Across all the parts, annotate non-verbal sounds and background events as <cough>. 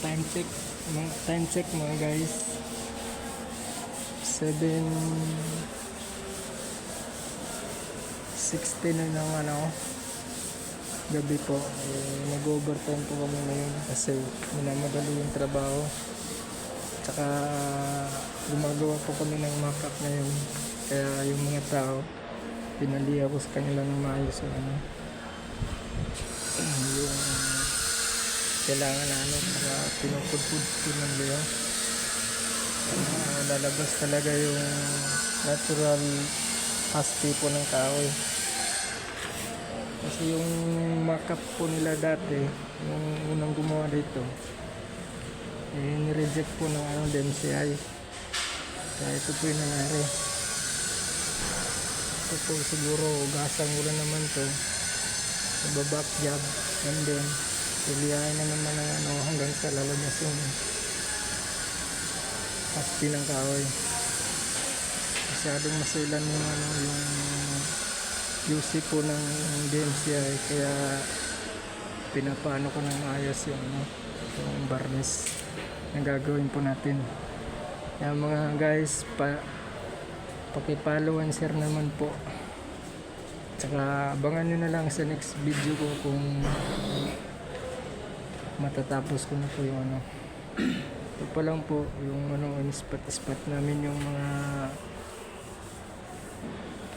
time check mga time check mga guys. 7 16 na ng ano gabi po. Eh, nag-overtime po kami ngayon kasi minamadali yung trabaho. Tsaka gumagawa po kami ng mock-up ngayon. Kaya yung mga tao pinaliha ko sa kanila ng maayos ano. <clears throat> Yung kailangan na ano para pinupudpud ko ng liya Ah, lalabas talaga yung natural husky po ng kahoy. Kasi yung makeup po nila dati yung unang gumawa dito eh nireject po ng ano DMCI kaya ito po yung nangyari. Ito po siguro gasang ulan naman to. Nababak job and then tuliyahin na naman ng ano hanggang sa lalabas yung husky ng kahoy. Masyadong masilan yung ano yung UC po ng DMCI kaya pinapaano ko ng maayos yung ano yung varnish na gagawin po natin. Kaya mga guys pa pakipollow and share naman po. Tsaka abangan nyo na lang sa next video ko kung matatapos ko na po yung ano. Ito pa lang po yung ano yung spot spot namin yung mga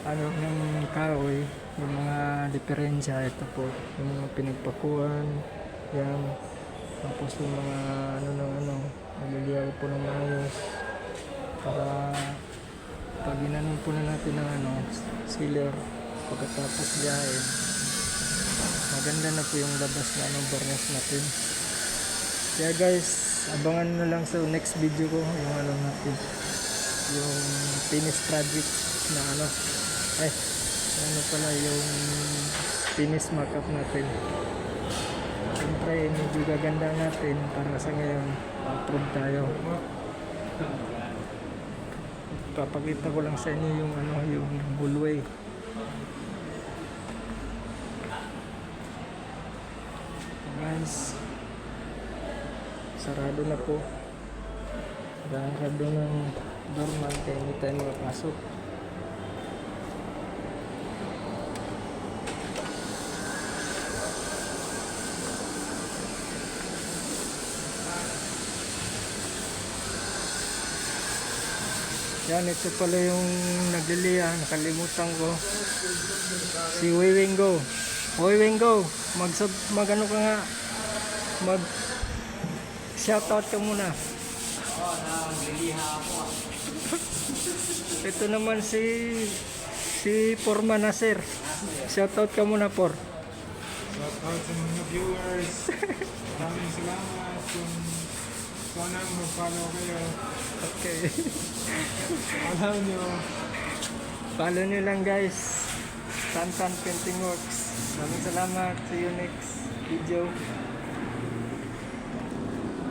ano ng kahoy yung mga diferensya ito po. Yung mga pinagpakuan yan. Tapos yung mga ano ng ano naliliyaw po ng maayos. Para pag inanon po na natin ng ano sealer pagkatapos biyahe maganda na po yung labas na anong varnish natin. Kaya guys abangan na lang sa next video ko yung ano natin yung finish project na ano. Ay ano pala yung finish markup natin. Siyempre medyo gaganda natin para sa ngayon approve tayo. Papakita ko lang sa inyo yung ano yung bullway guys sarado na po sarado ng dorman kaya hindi tayo makapasok Yan, ito pala yung nagliliya. Nakalimutan ko. Si Wiwingo. Wiwingo, mag, mag ano ka nga. Mag shoutout ka muna. <laughs> ito naman si si Porma Nasir. Shoutout ka muna, Por. Shout out sa mga viewers. Maraming salamat kung sana mag-follow kayo. Okay. Alam nyo, Follow nyo lang guys. Tantan Painting Works. Maraming salamat. See you next video.